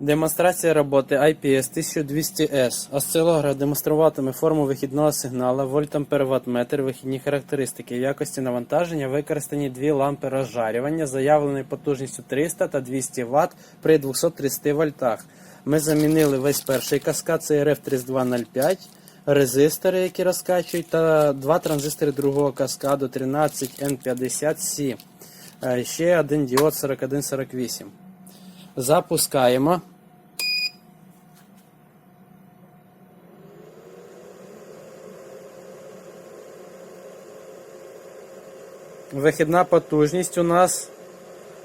Демонстрація роботи IPS 1200S. Осцилограф демонструватиме форму вихідного сигнала, вольтампер-ваттметр, вихідні характеристики, якості навантаження використані дві лампи розжарювання, заявленою потужністю 300 та 200 Вт при 230 вольтах. Ми замінили весь перший каскад, це RF3205, резистори, які розкачують, та два транзистори другого каскаду 13N50C. Е, Ще один діод 4148. Запускаємо. Вихідна потужність у нас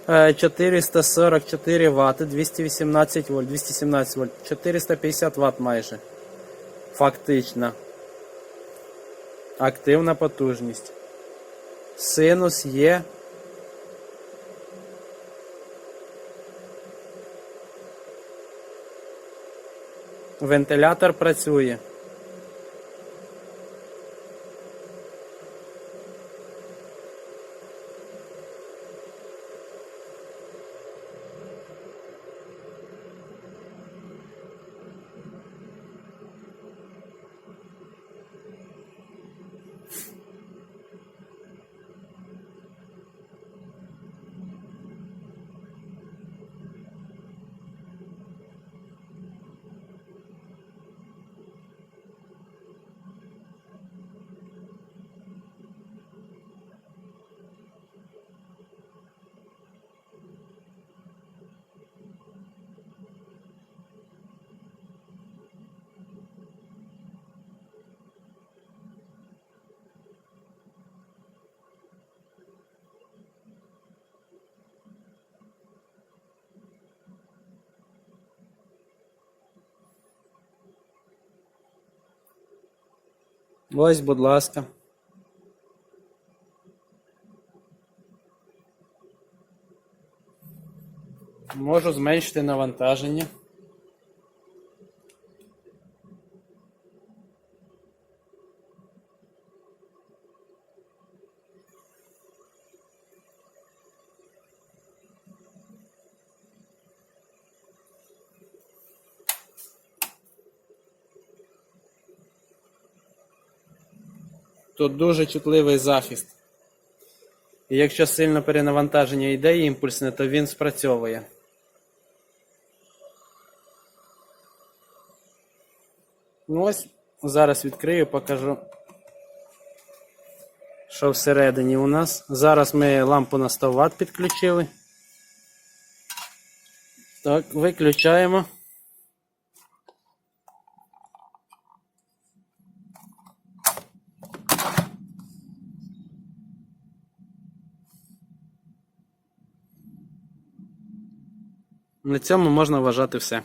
е, 444 Вт, 218 вольт, 217 вольт, 450 Вт майже. Фактично. Активна потужність. Синус є. Вентилятор працює. Ось, будь ласка. Можу зменшити навантаження. Тут дуже чутливий захист. І якщо сильно перенавантаження йде імпульсне, то він спрацьовує. Ну ось зараз відкрию, покажу. Що всередині у нас. Зараз ми лампу на 100 Вт підключили. Так, виключаємо. На цьому можна вважати все.